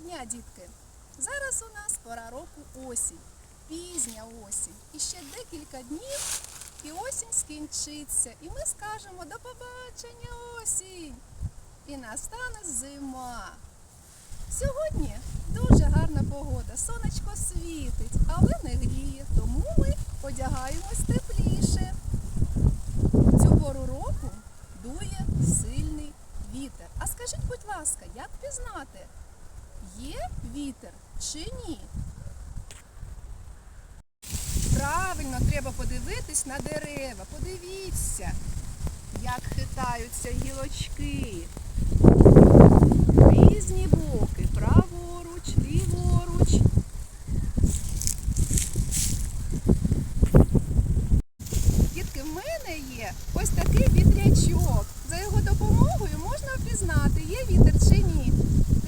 дня, дітки! Зараз у нас пора року осінь, пізня осінь. І ще декілька днів і осінь скінчиться. І ми скажемо до побачення осінь. І настане зима. Сьогодні дуже гарна погода, сонечко світить, але не гріє, тому ми одягаємось тепліше. Цю пору року дує сильний вітер. А скажіть, будь ласка, як пізнати, є вітер чи ні? Правильно, треба подивитись на дерева. Подивіться, як хитаються гілочки. Різні боки, праворуч, ліворуч. Дітки, в мене є ось такий вітрячок. За його допомогою можна впізнати, є вітер чи ні.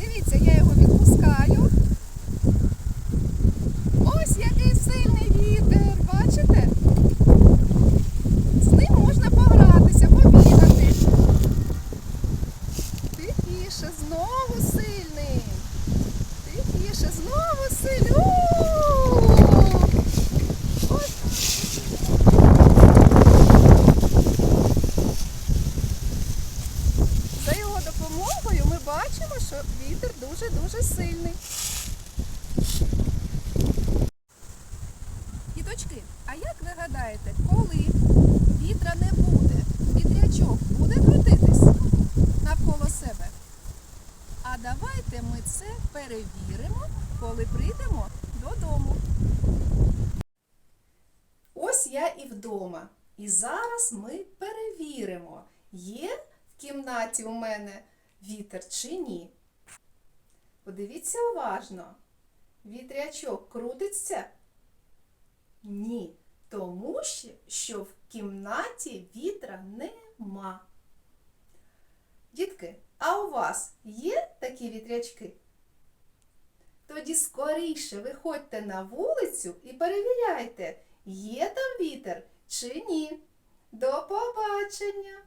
Дивіться, я його відпускаю. Ось який сильний вітер, бачите? З ним можна погратися, побігати. Тихіше, знову сильний. Тихіше, знову сильний. За його допомогою ми бачимо, що вітер дуже-дуже сильний. Діточки, а як ви гадаєте, коли вітра не буде, вітрячок буде крутитись перевіримо, коли прийдемо додому. Ось я і вдома. І зараз ми перевіримо, є в кімнаті у мене вітер чи ні. Подивіться уважно. Вітрячок крутиться? Ні. Тому що, в кімнаті вітра нема. Дітки, а у вас є такі вітрячки? Тоді скоріше виходьте на вулицю і перевіряйте, є там вітер чи ні. До побачення!